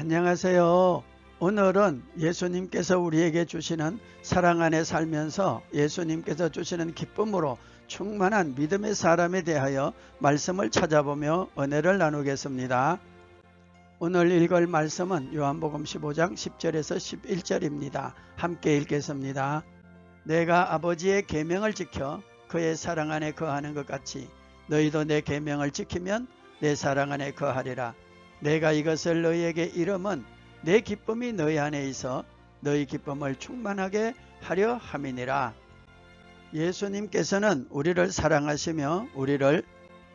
안녕하세요. 오늘은 예수님께서 우리에게 주시는 사랑 안에 살면서 예수님께서 주시는 기쁨으로 충만한 믿음의 사람에 대하여 말씀을 찾아보며 은혜를 나누겠습니다. 오늘 읽을 말씀은 요한복음 15장 10절에서 11절입니다. 함께 읽겠습니다. 내가 아버지의 계명을 지켜 그의 사랑 안에 거하는 것 같이 너희도 내 계명을 지키면 내 사랑 안에 거하리라. 내가 이것을 너희에게 이름은 내 기쁨이 너희 안에 있어 너희 기쁨을 충만하게 하려 함이니라. 예수님께서는 우리를 사랑하시며 우리를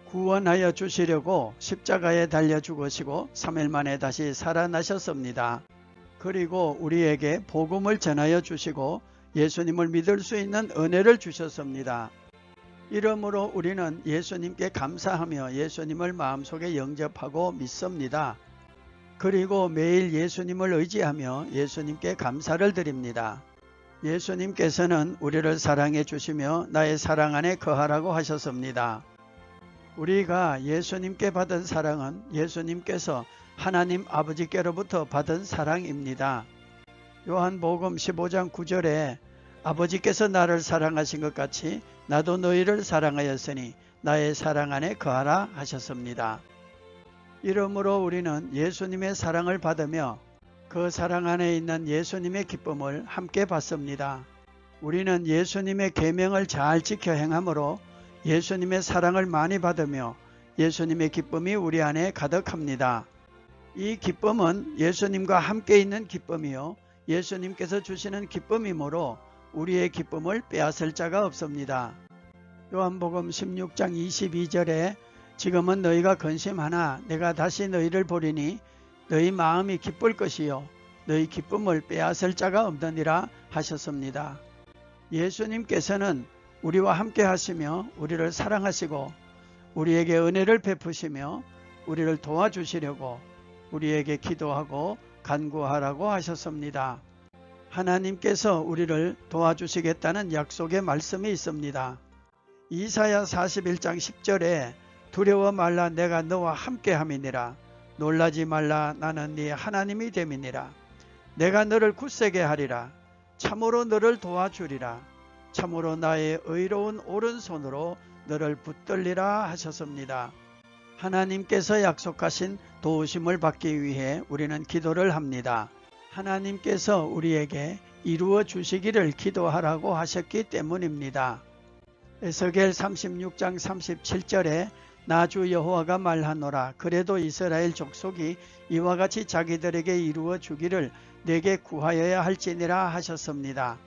구원하여 주시려고 십자가에 달려 죽으시고 3일 만에 다시 살아나셨습니다. 그리고 우리에게 복음을 전하여 주시고 예수님을 믿을 수 있는 은혜를 주셨습니다. 이러므로 우리는 예수님께 감사하며 예수님을 마음속에 영접하고 믿습니다. 그리고 매일 예수님을 의지하며 예수님께 감사를 드립니다. 예수님께서는 우리를 사랑해 주시며 나의 사랑 안에 거하라고 하셨습니다. 우리가 예수님께 받은 사랑은 예수님께서 하나님 아버지께로부터 받은 사랑입니다. 요한복음 15장 9절에 아버지께서 나를 사랑하신 것 같이 나도 너희를 사랑하였으니 나의 사랑 안에 거하라 하셨습니다. 이러므로 우리는 예수님의 사랑을 받으며 그 사랑 안에 있는 예수님의 기쁨을 함께 받습니다. 우리는 예수님의 계명을 잘 지켜 행함으로 예수님의 사랑을 많이 받으며 예수님의 기쁨이 우리 안에 가득합니다. 이 기쁨은 예수님과 함께 있는 기쁨이요 예수님께서 주시는 기쁨이므로 우리의 기쁨을 빼앗을 자가 없습니다. 요한복음 16장 22절에 지금은 너희가 근심하나 내가 다시 너희를 보리니 너희 마음이 기쁠 것이요 너희 기쁨을 빼앗을 자가 없느니라 하셨습니다. 예수님께서는 우리와 함께 하시며 우리를 사랑하시고 우리에게 은혜를 베푸시며 우리를 도와주시려고 우리에게 기도하고 간구하라고 하셨습니다. 하나님께서 우리를 도와주시겠다는 약속의 말씀이 있습니다. 이사야 41장 10절에 두려워 말라 내가 너와 함께 함이니라 놀라지 말라 나는 네 하나님이 됨이니라 내가 너를 굳세게 하리라 참으로 너를 도와주리라 참으로 나의 의로운 오른손으로 너를 붙들리라 하셨습니다. 하나님께서 약속하신 도우심을 받기 위해 우리는 기도를 합니다. 하나님께서 우리에게 이루어 주시기를 기도하라고 하셨기 때문입니다. 에스겔 36장 37절에 나주 여호와가 말하노라 그래도 이스라엘 족속이 이와 같이 자기들에게 이루어 주기를 내게 구하여야 할지니라 하셨습니다.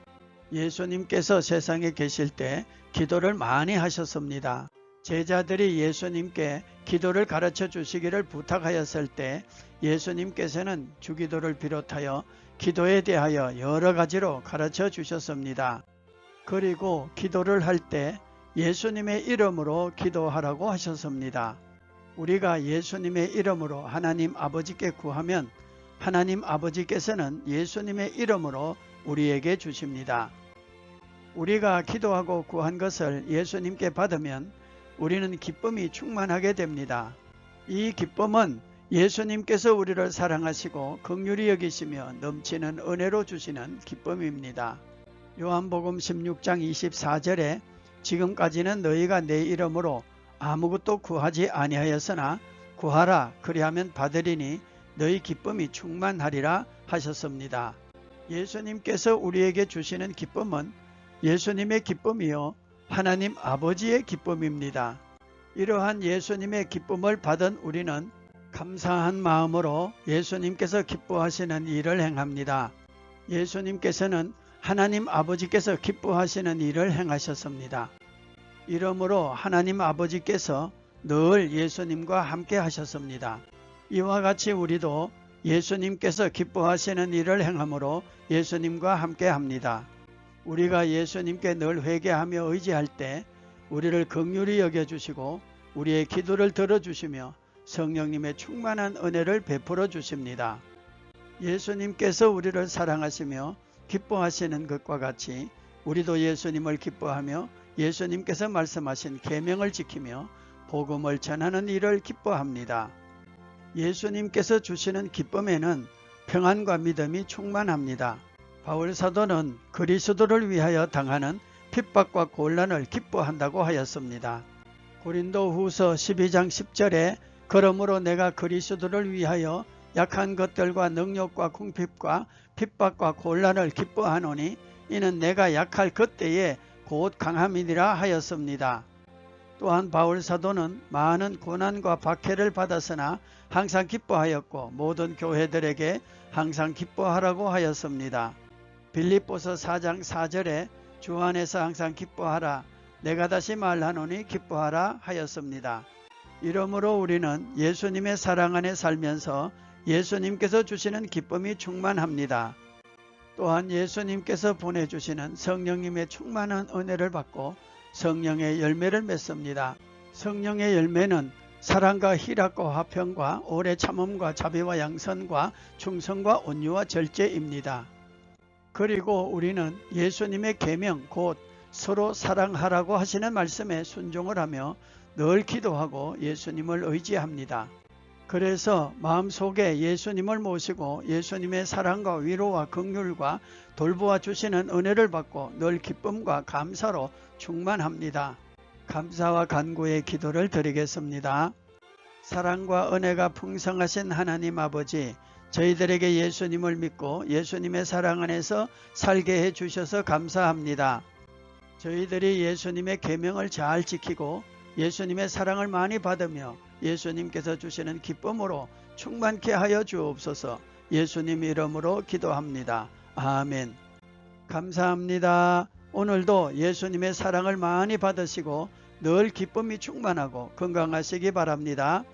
예수님께서 세상에 계실 때 기도를 많이 하셨습니다. 제자들이 예수님께 기도를 가르쳐 주시기를 부탁하였을 때 예수님께서는 주기도를 비롯하여 기도에 대하여 여러 가지로 가르쳐 주셨습니다. 그리고 기도를 할 때 예수님의 이름으로 기도하라고 하셨습니다. 우리가 예수님의 이름으로 하나님 아버지께 구하면 하나님 아버지께서는 예수님의 이름으로 우리에게 주십니다. 우리가 기도하고 구한 것을 예수님께 받으면 우리는 기쁨이 충만하게 됩니다. 이 기쁨은 예수님께서 우리를 사랑하시고 극률이 여기시며 넘치는 은혜로 주시는 기쁨입니다. 요한복음 16장 24절에 지금까지는 너희가 내 이름으로 아무것도 구하지 아니하였으나 구하라 그리하면 받으리니 너희 기쁨이 충만하리라 하셨습니다. 예수님께서 우리에게 주시는 기쁨은 예수님의 기쁨이요 하나님 아버지의 기쁨입니다. 이러한 예수님의 기쁨을 받은 우리는 감사한 마음으로 예수님께서 기뻐하시는 일을 행합니다. 예수님께서는 하나님 아버지께서 기뻐하시는 일을 행하셨습니다. 이러므로 하나님 아버지께서 늘 예수님과 함께 하셨습니다. 이와 같이 우리도 예수님께서 기뻐하시는 일을 행함으로 예수님과 함께 합니다. 우리가 예수님께 늘 회개하며 의지할 때 우리를 극률히 여겨주시고 우리의 기도를 들어주시며 성령님의 충만한 은혜를 베풀어 주십니다. 예수님께서 우리를 사랑하시며 기뻐하시는 것과 같이 우리도 예수님을 기뻐하며 예수님께서 말씀하신 계명을 지키며 복음을 전하는 일을 기뻐합니다. 예수님께서 주시는 기쁨에는 평안과 믿음이 충만합니다. 바울 사도는 그리스도를 위하여 당하는 핍박과 곤란을 기뻐한다고 하였습니다. 고린도 후서 12장 10절에 그러므로 내가 그리스도를 위하여 약한 것들과 능력과 궁핍과 핍박과 곤란을 기뻐하노니 이는 내가 약할 그때에 곧 강함이니라 하였습니다. 또한 바울 사도는 많은 고난과 박해를 받았으나 항상 기뻐하였고 모든 교회들에게 항상 기뻐하라고 하였습니다. 빌립보서 4장 4절에 주 안에서 항상 기뻐하라 내가 다시 말하노니 기뻐하라 하였습니다. 이러므로 우리는 예수님의 사랑 안에 살면서 예수님께서 주시는 기쁨이 충만합니다. 또한 예수님께서 보내주시는 성령님의 충만한 은혜를 받고 성령의 열매를 맺습니다. 성령의 열매는 사랑과 희락과 화평과 오래 참음과 자비와 양선과 충성과 온유와 절제입니다. 그리고 우리는 예수님의 계명 곧 서로 사랑하라고 하시는 말씀에 순종을 하며 늘 기도하고 예수님을 의지합니다. 그래서 마음속에 예수님을 모시고 예수님의 사랑과 위로와 긍휼과 돌보아 주시는 은혜를 받고 늘 기쁨과 감사로 충만합니다. 감사와 간구의 기도를 드리겠습니다. 사랑과 은혜가 풍성하신 하나님 아버지 저희들에게 예수님을 믿고 예수님의 사랑 안에서 살게 해 주셔서 감사합니다. 저희들이 예수님의 계명을 잘 지키고 예수님의 사랑을 많이 받으며 예수님께서 주시는 기쁨으로 충만케 하여 주옵소서 예수님 이름으로 기도합니다. 아멘. 감사합니다. 오늘도 예수님의 사랑을 많이 받으시고 늘 기쁨이 충만하고 건강하시기 바랍니다.